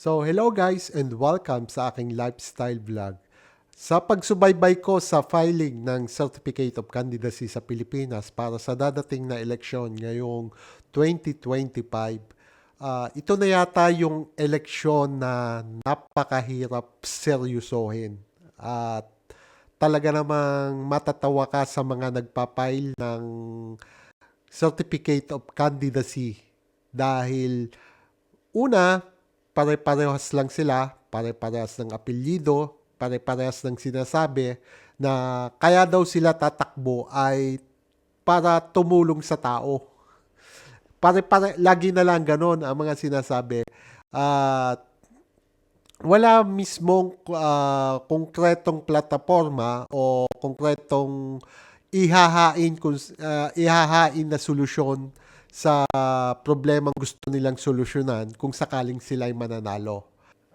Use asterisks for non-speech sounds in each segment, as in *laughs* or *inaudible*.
So, hello guys and welcome sa aking lifestyle vlog. Sa pagsubaybay ko sa filing ng Certificate of Candidacy sa Pilipinas para sa dadating na eleksyon ngayong 2025, ah, ito na yata yung eleksyon na napakahirap seryosohin. At talaga namang matatawa ka sa mga nagpapile ng Certificate of Candidacy dahil una, pare-parehas lang sila, pare-parehas ng apelyido, pare-parehas ng sinasabi na kaya daw sila tatakbo ay para tumulong sa tao. Pare-pare, lagi na lang ganon ang mga sinasabi. At wala mismong ah, konkretong plataforma o konkretong ihahain ah, ihahain na solusyon sa problemang gusto nilang solusyonan kung sakaling sila ay mananalo.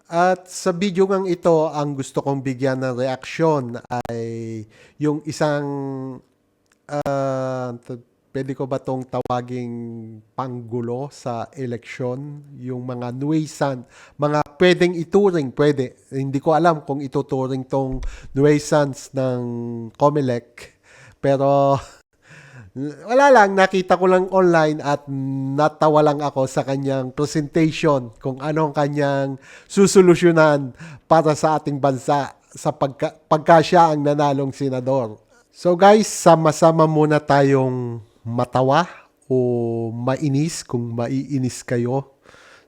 At sa video ngang ito, ang gusto kong bigyan ng reaksyon ay yung isang t- pwede ko ba tong tawaging panggulo sa eleksyon? Yung mga nuisan, mga pwedeng ituring, pwede. Hindi ko alam kung ituturing tong nuisance ng COMELEC. Pero wala lang, nakita ko lang online at natawa lang ako sa kanyang presentation kung ano ang kanyang susolusyonan para sa ating bansa sa pagka, pagka siya ang nanalong senador. So guys, sama-sama muna tayong matawa o mainis kung maiinis kayo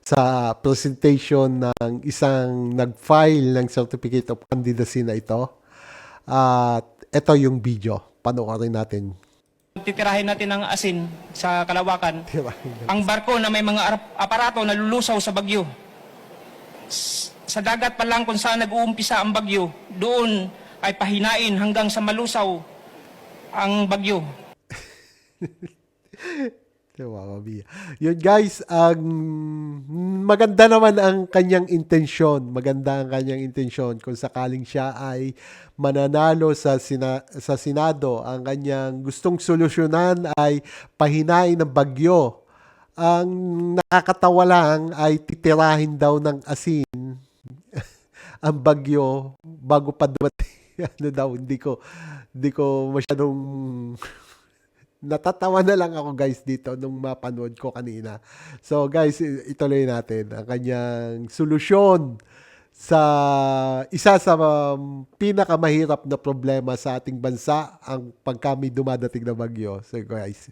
sa presentation ng isang nag-file ng Certificate of Candidacy na ito. At ito yung video. Panoorin natin. Titirahin natin ng asin sa Kalawakan. Ang barko na may mga aparato na lulusaw sa bagyo. Sa dagat pa lang kung saan nag-uumpisa ang bagyo, doon ay pahinain hanggang sa malusaw ang bagyo. *laughs* Diba, Mami? Yun guys, ang maganda naman ang kanyang intensyon. Maganda ang kanyang intensyon kung sakaling siya ay mananalo sa sina, sa Senado. Ang kanyang gustong solusyonan ay pahinain ng bagyo. Ang nakakatawa lang ay titirahin daw ng asin *laughs* ang bagyo bago pa dumating. *laughs* ano daw, hindi ko hindi ko masyadong natatawa na lang ako guys dito nung mapanood ko kanina. So guys, ituloy natin ang kanyang solusyon sa isa sa um, pinakamahirap na problema sa ating bansa, ang pagkami dumadating na bagyo. So guys,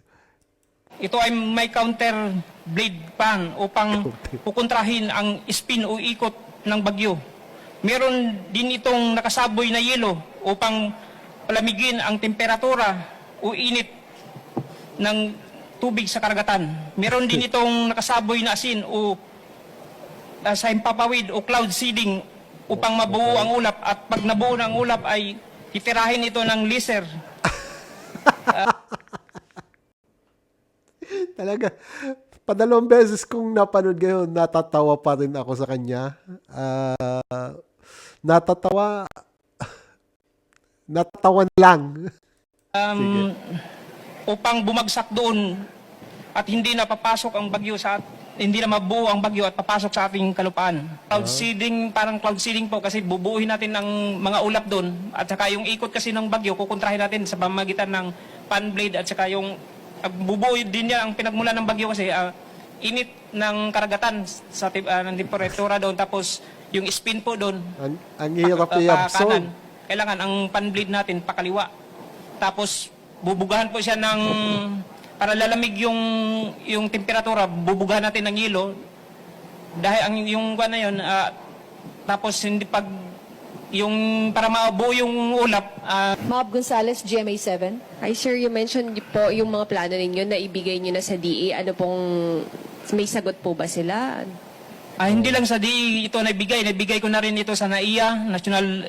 Ito ay may counter blade pan upang pukontrahin ang spin o ikot ng bagyo. Meron din itong nakasaboy na yelo upang palamigin ang temperatura o init ng tubig sa karagatan. Meron din itong nakasaboy na asin o uh, sa himpapawid o cloud seeding upang mabuo ang ulap at pag nabuo ng ulap ay titirahin ito ng laser *laughs* talaga padalawang beses kong napanood ngayon, natatawa pa rin ako sa kanya. Ah, natatawa *laughs* natatawa lang. um, upang bumagsak doon at hindi na papasok ang bagyo sa hindi na mabuo ang bagyo at papasok sa ating kalupaan. Cloud seeding, parang cloud seeding po kasi bubuuhin natin ng mga ulap doon at saka yung ikot kasi ng bagyo kukontrahin natin sa pamamagitan ng fan blade at saka yung uh, bubuo din yan ang pinagmula ng bagyo kasi ah, init ng karagatan sa ah, ng temperatura doon tapos yung spin po doon Ang, ang hirap i-absorb. kanan. Kailangan ang pan-bleed natin pakaliwa. Tapos bubugahan po siya ng para lalamig yung yung temperatura, bubugahan natin ng yelo. Dahil ang yung kuan na yun, ah, tapos hindi pag yung para mabuo yung ulap, ah, Mob Gonzales, GMA7. Hi sir, you mentioned po yung mga plano ninyo na ibigay niyo na sa DE. Ano pong, may sagot po ba sila? Ah, hindi lang sa DE ito naibigay, naibigay ko na rin ito sa NAIA, National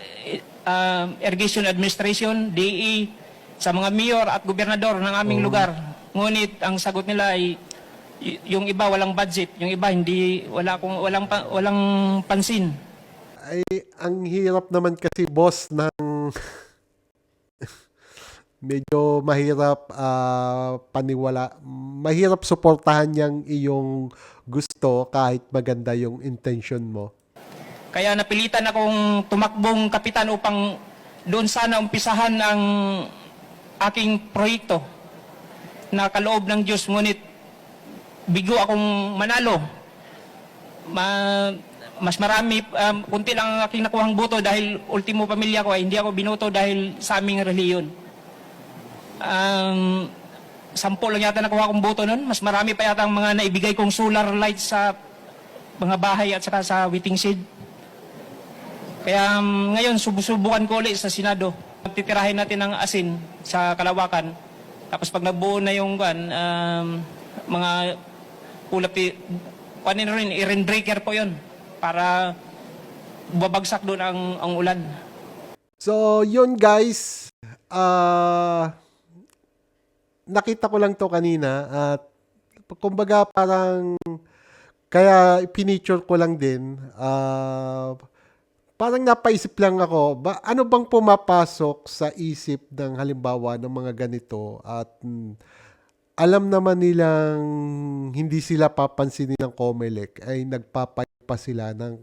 ah, Irrigation Administration, DE, sa mga mayor at gobernador ng aming lugar. Ngunit ang sagot nila ay y- yung iba walang budget, yung iba hindi wala kung walang pa- walang pansin. Ay, ang hirap naman kasi boss ng *laughs* medyo mahirap ah, paniwala. Mahirap suportahan yang iyong gusto kahit maganda yung intention mo. Kaya napilitan akong tumakbong kapitan upang doon sana umpisahan ang aking proyekto na kaloob ng Diyos. Ngunit bigo akong manalo. Ma- mas marami, um, kunti lang ang aking nakuhang boto dahil ultimo pamilya ko ay hindi ako binoto dahil sa aming reliyon. Um, sampo lang yata nakuha kong boto nun. Mas marami pa yata ang mga naibigay kong solar lights sa mga bahay at saka sa waiting shed. Kaya um, ngayon, subusubukan ko ulit sa Senado. Titirahin natin ng asin sa Kalawakan. Tapos pag nabuo na yung kan, um, mga ulap, panin rin, i-rain breaker po yon para babagsak doon ang, ang ulan. So, yun guys. Ah nakita ko lang to kanina at kumbaga parang kaya pinicture ko lang din. ah parang napaisip lang ako, ba, ano bang pumapasok sa isip ng halimbawa ng mga ganito at mm, alam naman nilang hindi sila papansinin ng COMELEC ay nagpapay pa sila ng,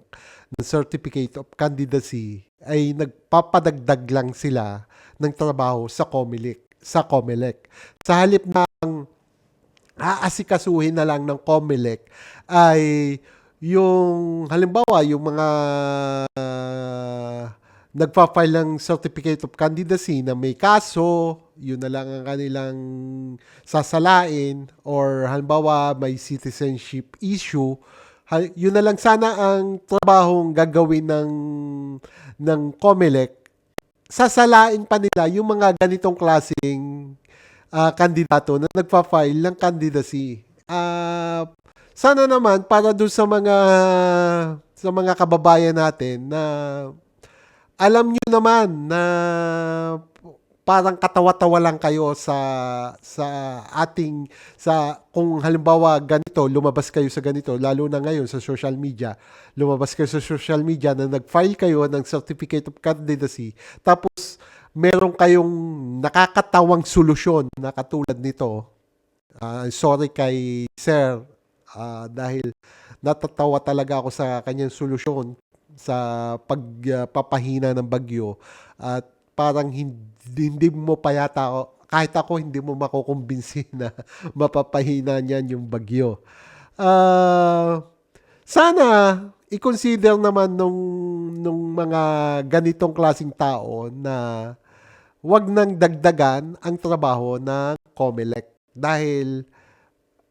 ng certificate of candidacy ay nagpapadagdag lang sila ng trabaho sa COMELEC sa COMELEC. Sa halip ng aasikasuhin na lang ng COMELEC ay yung halimbawa yung mga nagpa-file ng certificate of candidacy na may kaso, yun na lang ang kanilang sasalain or halimbawa may citizenship issue, yun na lang sana ang trabahong gagawin ng ng COMELEC. Sasalain pa nila yung mga ganitong klaseng ah, kandidato na nagpa-file ng candidacy. Ah, sana naman para doon sa mga sa mga kababayan natin na alam nyo naman na parang katawa-tawa lang kayo sa sa ating sa kung halimbawa ganito lumabas kayo sa ganito lalo na ngayon sa social media. Lumabas kayo sa social media na nag-file kayo ng certificate of candidacy tapos meron kayong nakakatawang solusyon na katulad nito. Ah, sorry kay sir ah, dahil natatawa talaga ako sa kanyang solusyon sa pagpapahina ng bagyo at parang hindi, hindi mo pa yata ako, kahit ako hindi mo makukumbinsi *laughs* na mapapahina niyan yung bagyo. Ah, sana i-consider naman nung nung mga ganitong klasing tao na wag nang dagdagan ang trabaho ng COMELEC dahil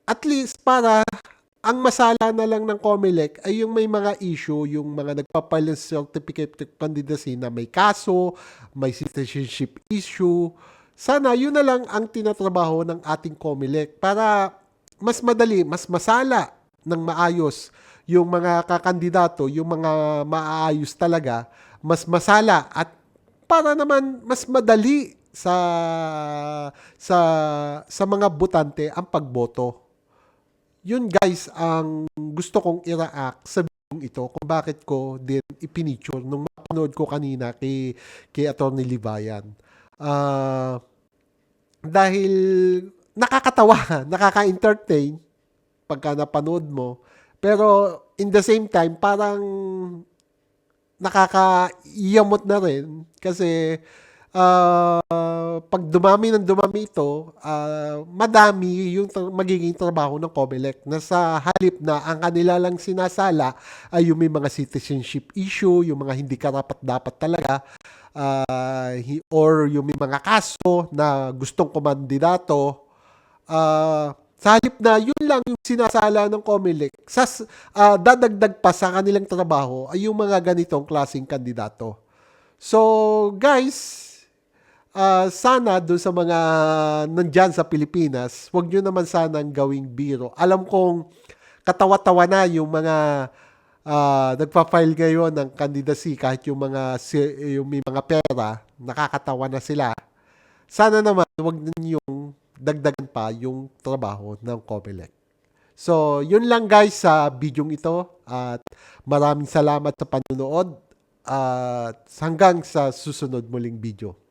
at least para ang masala na lang ng COMELEC ay yung may mga issue, yung mga nagpapail ng certificate of candidacy na may kaso, may citizenship issue. Sana yun na lang ang tinatrabaho ng ating COMELEC para mas madali, mas masala ng maayos yung mga kakandidato, yung mga maayos talaga, mas masala at para naman mas madali sa sa sa mga botante ang pagboto. Yun guys ang gusto kong i-react sa video ito kung bakit ko din ipinicture nung mapanood ko kanina kay kay Attorney Libayan. Ah dahil nakakatawa, *laughs* nakaka-entertain pagka napanood mo. Pero in the same time, parang nakakaiyamot na rin kasi ah, pag dumami ng dumami ito, ah, madami yung tra- magiging trabaho ng COMELEC na sa halip na ang kanila lang sinasala ay yung may mga citizenship issue, yung mga hindi karapat-dapat talaga, hi- or yung may mga kaso na gustong kumandidato, ah, sa halip na yun lang yung sinasala ng COMELEC, sas, ah, dadagdag pa sa kanilang trabaho ay yung mga ganitong klaseng kandidato. So, guys, ah, sana doon sa mga nandyan sa Pilipinas, wag nyo naman sanang gawing biro. Alam kong katawa-tawa na yung mga ah, nagpa-file ngayon ng candidacy kahit yung mga yung may mga pera, nakakatawa na sila. Sana naman wag ninyong dagdagan pa yung trabaho ng COMELEC. So, yun lang guys sa video ito at maraming salamat sa panonood at hanggang sa susunod muling video.